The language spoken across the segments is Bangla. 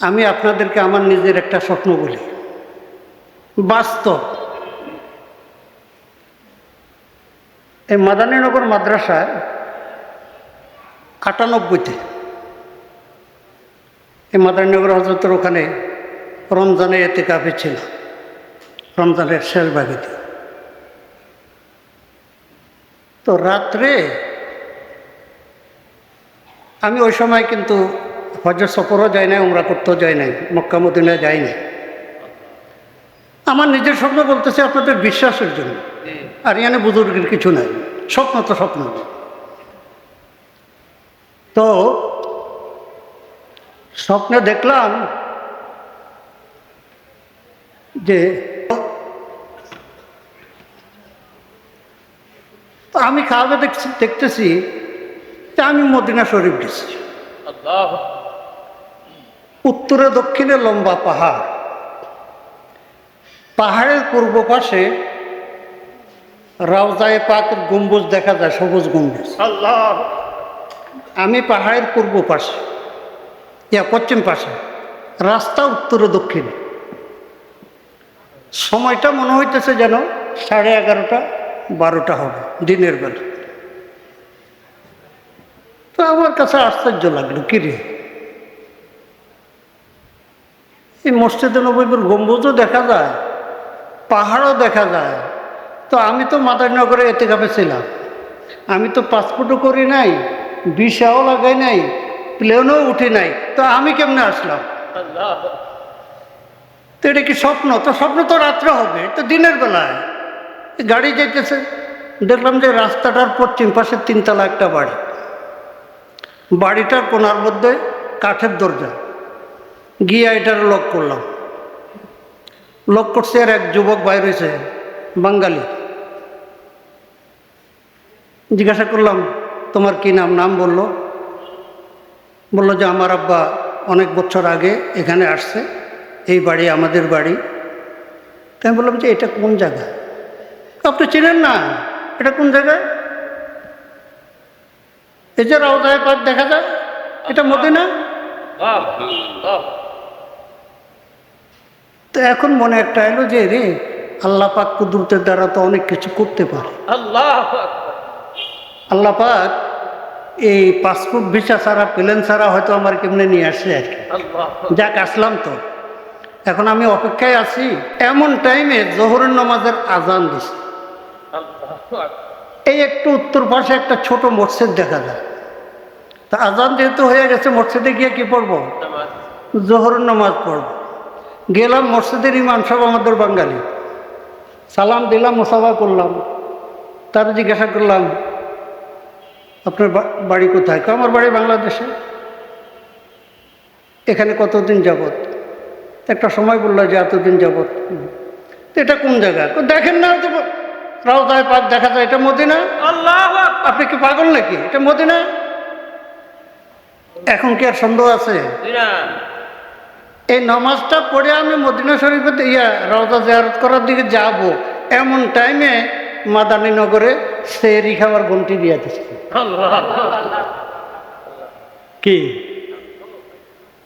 আমি আপনাদেরকে আমার নিজের একটা স্বপ্ন বলি। বাস্তব। এই মাদানীনগর মাদ্রাসায় আটানব্বইতে এই মাদানীনগর হজরতের ওখানে রমজানে এতে কাপে ছিল, রমজানের শেষ ভাগেতে তো রাত্রে আমি ওই সময় কিন্তু হজর সফরও যায় নাই, উমরা করতেও যায় নাই, মক্কা যাই নাই। আমার নিজের স্বপ্ন বলতেছে আপনাদের বিশ্বাসের জন্য। আর এখানে বুজুর্গের কিছু নাই, স্বপ্ন তো স্বপ্ন। তো স্বপ্নে দেখলাম যে আমি খাওয়াবে দেখছি, দেখতেছি আমি মদিনা শরীফ গেছি। উত্তরে দক্ষিণে লম্বা পাহাড়। পাহাড়ের পূর্ব পাশে রাউজায় পাকের গম্বুজ দেখা যায় সবুজ গম্বুজ। আল্লাহ আমি পাহাড়ের পূর্ব পাশে ইয়া পশ্চিম পাশে রাস্তা উত্তরে দক্ষিণে। সময়টা মনে হইতেছে যেন সাড়ে এগারোটা বারোটা হবে দিনের বেলা। তো আমার কাছে আশ্চর্য লাগল কিরে এই মসজিদে নবীপুর গম্বুজও দেখা যায় পাহাড়ও দেখা যায়। তো আমি তো মাদারনগরে এতে কাপে ছিলাম। আমি তো পাসপোর্টও করি নাই ভিসাও লাগাই নাই প্লেনও উঠি নাই। তো আমি কেমনে আসলাম? তো এটা কি স্বপ্ন? তো স্বপ্ন তো রাত্রে হবে তো দিনের বেলায়। গাড়ি যাইতেছে দেখলাম যে রাস্তাটার পশ্চিম পাশে তিনতলা একটা বাড়ি। বাড়িটার কোনার মধ্যে কাঠের দরজা। গিয়ে এটার লক করলাম। লক করছে আর এক যুবক বাইর হয়েছে, বাঙালি। জিজ্ঞাসা করলাম, তোমার কি নাম? নাম বলল। বলল যে, আমার আব্বা অনেক বছর আগে এখানে আসছে, এই বাড়ি আমাদের বাড়ি। তাই বললাম যে, এটা কোন জায়গা? আপনি চেনেন না, এটা কোন জায়গায়? এই যে রাউদায় পাক দেখা যায়, এটা মদিনা? তো এখন মনে একটা এলো যে রে আল্লাহ পাক কুদরতের দ্বারা তো অনেক কিছু করতে পারে। আল্লাহ আল্লাহ পাক এই পাসপোর্ট ভিসা ছাড়া প্লেন ছাড়া হয়তো আমার কেমনে নিয়ে আসে আর কি। যাক আসলাম তো। এখন আমি অপেক্ষায় আছি এমন টাইমে জোহরের নামাজের আজান দিছে। এই একটু উত্তর পাশে একটা ছোট মসজিদ দেখা যায়। তা আজান যেহেতু হয়ে গেছে মসজিদে গিয়ে কি পড়ব? নামাজ। নামাজ পড়ব। গেলাম মসজিদের ইমাম সব আমাদের বাঙালি। সালাম দিলাম মোসাফা করলাম। তার জিজ্ঞাসা করলাম আপনার বাড়ি কোথায়? আমার বাড়ি বাংলাদেশে। এখানে কতদিন যাবত একটা সময় বলল যে এতদিন যাবত তো এটা কোন জায়গা? দেখেন না তো রাউদায় পাক দেখা যায় এটা মদিনা। আল্লাহ আপনি কি পাগল নাকি? এটা মদিনা? এখন কি আর সন্দেহ আছে? এই নামাজটা পড়ে আমি মদিনা শরীফে ইয়া রওজা জিয়ারত করার দিকে যাব। এমন টাইমে মাদানী নগরে সেরি খাবার ঘন্টি দিয়ে দিচ্ছে কি?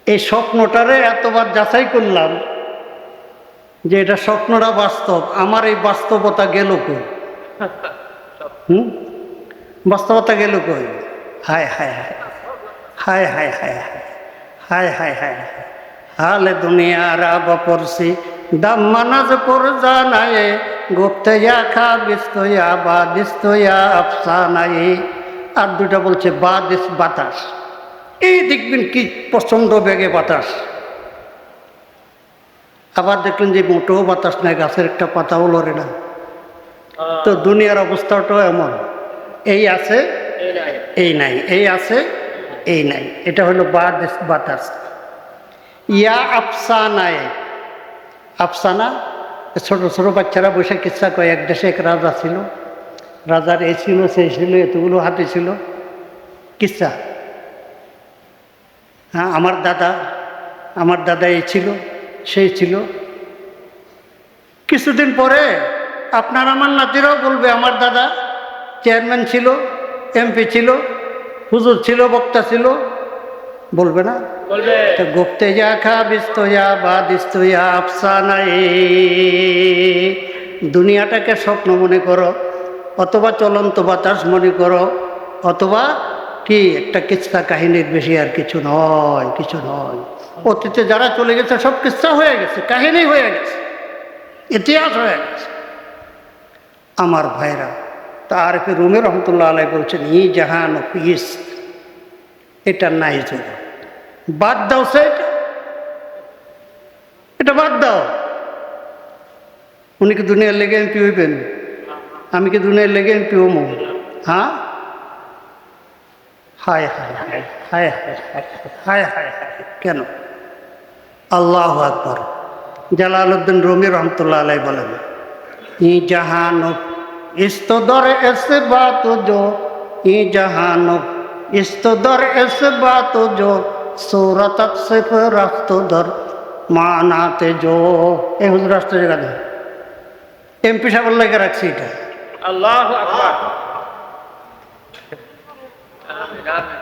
এই স্বপ্নটারে এতবার যাচাই করলাম যে এটা স্বপ্নটা বাস্তব। আমার এই বাস্তবতা গেল কই? হুম? বাস্তবতা গেল কই? হায় হায়। হায় হায় হায় হায়। হায় হায় হায় হায়। হালে দুনিয়ার আব পড়ছি। দাম মানাজ পর জানায়ে গুপ্তয়া খা বিস্তয়া বা দিস্তয়া আফসানায়ে আর দুটা বলছে বা দিস বাতাস। এই দেখবেন কি প্রচণ্ড বেগে বাতাস। আবার দেখলেন যে মোটেও বাতাস নাই গাছের একটা পাতাও লড়ে না। তো দুনিয়ার অবস্থাটাও এমন। এই আছে এই নাই। এই নাই আছে এই নাই। এটা হলো বা বাদ- বাতাস। ইয়া আফসানায়। আফসানা ছোট ছোট বাচ্চারা বসে কিচ্ছা কয় এক দেশে এক রাজা ছিল। রাজার এ ছিল, সেই ছিল, এতগুলো হাতে ছিল। কিচ্ছা। হ্যাঁ আমার দাদা আমার দাদা এই ছিল, সেই ছিল। কিছুদিন পরে আপনার আমার নাতিরাও বলবে, আমার দাদা চেয়ারম্যান ছিল, এমপি ছিল, হুজুর ছিল, বক্তা ছিল। বলবে না? বলবে। তো গুপ্তে যা খা বিস্তয়া বা দিস্তয়া আফসানায় দুনিয়াটাকে স্বপ্ন মনে করো অথবা চলন্ত বাতাস মনে করো অথবা কি একটা কিচ্ছা কাহিনীর বেশি আর কিছু নয় কিছু নয়। অতীতে যারা চলে গেছে সব কিচ্ছা হয়ে গেছে কাহিনী হয়ে গেছে ইতিহাস হয়ে গেছে। আমার ভাইরা তা তার রুমে রহমতুল্লাহ আলাই বলছেন ই জাহান পিস এটা নাই জগৎ বাদ দাও সেট এটা। বাদ দাও। উনি কি দুনিয়ার লেগে এমপি হইবেন? আমি কি দুনিয়ার লেগে এমপি হম? হ্যাঁ? হায় হায় হায় হায় হায় হায় হায় হায় কেন? আল্লাহ আকবর। জালালউদ্দিন রুমি রহমতুল্লাহ আলাই বলেন, ই জাহান ইস্তদর এসে বাত জো, ই জাহান ইস্তদর এসে বাত জো सूरत सिर्फ रफ्त दर মানাতে জো এই হুজুর রাষ্ট্র জায়গা দেয় এমপি সাহেবের লাগে রাখছি এটা আল্লাহ আকবার আমিন আমিন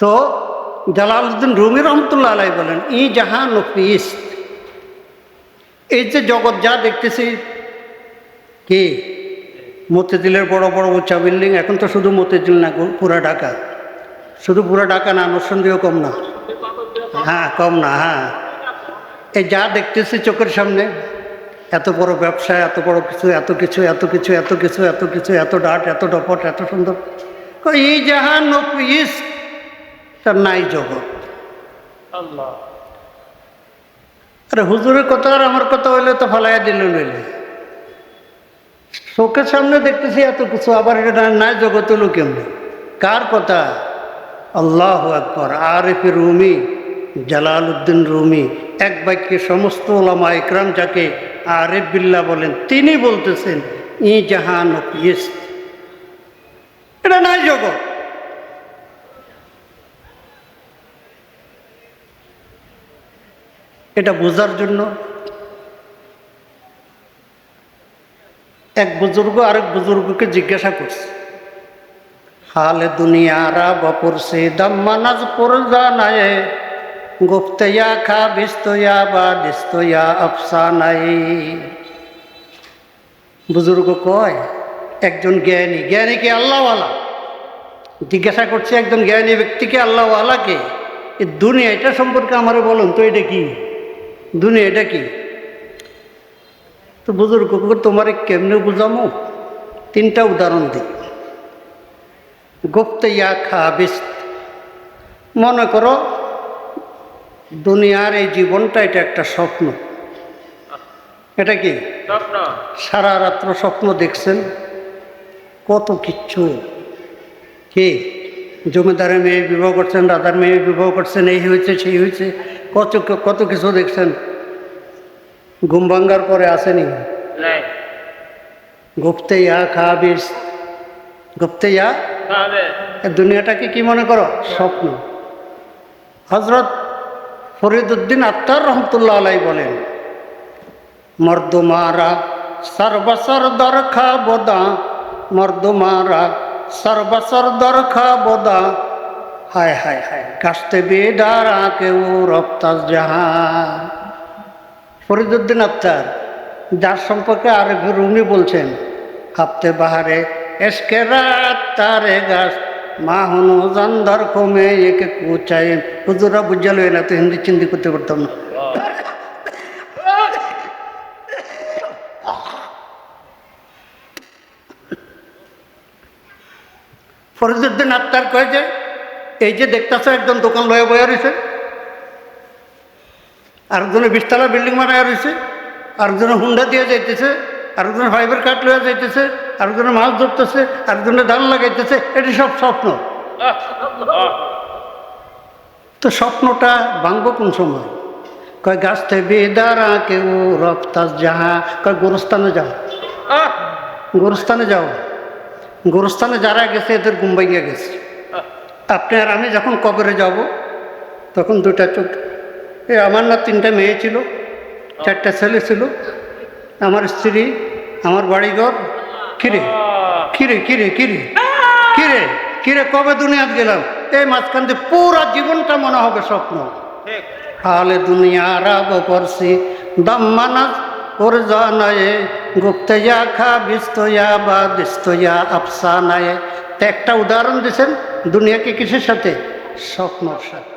তো জালালউদ্দিন রুমি রহমতুল্লাহ আলাই বলেন ই জাহান পিস এই যে জগৎ যা দেখতেছি কি মতিঝিলের বড় বড় উঁচা বিল্ডিং এখন তো শুধু মতিঝিল না পুরা ঢাকা। শুধু পুরা ঢাকা না নরসন্দিও কম না। হ্যাঁ কম না হ্যাঁ। এই যা দেখতেছি চোখের সামনে এত বড় ব্যবসা এত বড় কিছু এত কিছু এত কিছু এত কিছু এত কিছু এত ডাট এত ডপট এত সুন্দর। কই, এই জাহান পিস তার নাই জগৎ। আরে হুজুরের কথা আর আমার কথা হইলে তো ফালাইয়া দিল নইলে চোখের সামনে দেখতেছি এত কিছু, আবার এটা নাই জগৎ হলো কেমনি? কার কথা? আল্লাহ আকবর। Arif Rumi Jalal Uddin Rumi, এক বাক্যে সমস্ত ওলামা ইকরাম যাকে আরিফ বিল্লা বলেন, তিনি বলতেছেন, ই জাহান এটা নাই জগৎ। এটা বোঝার জন্য এক বুজুর্গ আরেক বুজুর্গকে জিজ্ঞাসা করছে, হালে দুনিয়ারা বপুর সে দম্মানাজ পুর জানায় গুপ্তয়া খা বিস্তয়া বা দিস্তয়া আফসানাই বুজুর্গ কয়, একজন জ্ঞানী জ্ঞানী জ্ঞানীকে আল্লাহওয়ালা? জিজ্ঞাসা করছে, একজন জ্ঞানী ব্যক্তিকে আল্লাহওয়ালাকে এই দুনিয়া, এটা সম্পর্কে আমারে বলুন তো, এটা কি? দুনিয়া, এটা কি? তো বুজুর্গ তোমারে কেমনে বুঝামো? তিনটা উদাহরণ দিই। গুপ্ত ইয়া খা বিস মনে করো দুনিয়ার এই জীবনটা এটা একটা স্বপ্ন। এটা কি? সারা রাত্র স্বপ্ন দেখছেন? কত কিচ্ছু। কি? জমিদারের মেয়ে বিবাহ করছেন রাধার মেয়ে বিবাহ করছেন এই হয়েছে সেই হয়েছে কত কত কিছু দেখছেন? ঘুম ভাঙ্গার পরে আসেনি? গুপ্তে ইয়া খাবিস গুপ্তে ইয়া এ দুনিয়াটাকে কি মনে করো? স্বপ্ন। হজরত ফরিদুদ্দিন আত্মার রহমতুল্লাহ আলাই বলেন মর্দমারা সর্বসর দর খা বোদা মর্দমারা সর্বসর দর খা বোদা। হায় হায় হায় কাস্তে বেদারা কেউ রপ্তাস জাহান। ফরিদুদ্দিন আত্মার যার সম্পর্কে আরেক রুমি বলছেন হাফতে বাহারে, এসকে রাত তারে গাছ, মা হনু জান্দর কমে একে কুচাই হুজুরা বুঝালো না তো হিন্দি চিন্দি করতে পারতাম না। ফরিদুদ্দিন আত্মার কয়ে যে, এই যে দেখতেছে, একজন দোকান লয়ে বয়ে রয়েছে আরেকজনে বিশতলা বিল্ডিং বানায় রয়েছে, আরেকজনে হুন্ডা দিয়ে যাইতেছে, আরেকজনে ফাইবার কাঠ লয়ে যাইতেছে, আরেকজনে মাছ ধরতেছে, আরেকজনে ধান লাগাইতেছে, এটি সব স্বপ্ন। তো স্বপ্নটা ভাঙবো কোন সময়? কয়, গাছ গাছতে বেদারা কেউ রপ্তাস যাহা। কয়, গোরস্থানে যাও। গোরস্থানে যাও। গোরস্থানে যারা গেছে, এদের গুম্বাইয়া গেছে। আপনি আর আমি যখন কবরে যাব, তখন দুটা চোখ এ আমার না তিনটা মেয়ে ছিল চারটা ছেলে ছিল। আমার স্ত্রী আমার বাড়িঘর। কিরে? কিরে কিরে কিরে? কিরে? কিরে কবে দুনিয়াত গেলাম? এই মাঝখান দিয়ে পুরা জীবনটা মনে হবে স্বপ্ন। হালে দুনিয়া রাব করছি দম্মানা ওর জানায়ে গুপ্তয়া খা বিস্তয়া বা দিস্তয়া আফসানায়ে। একটা উদাহরণ দিছেন দুনিয়াকে কিসের সাথে? স্বপ্নর সাথে।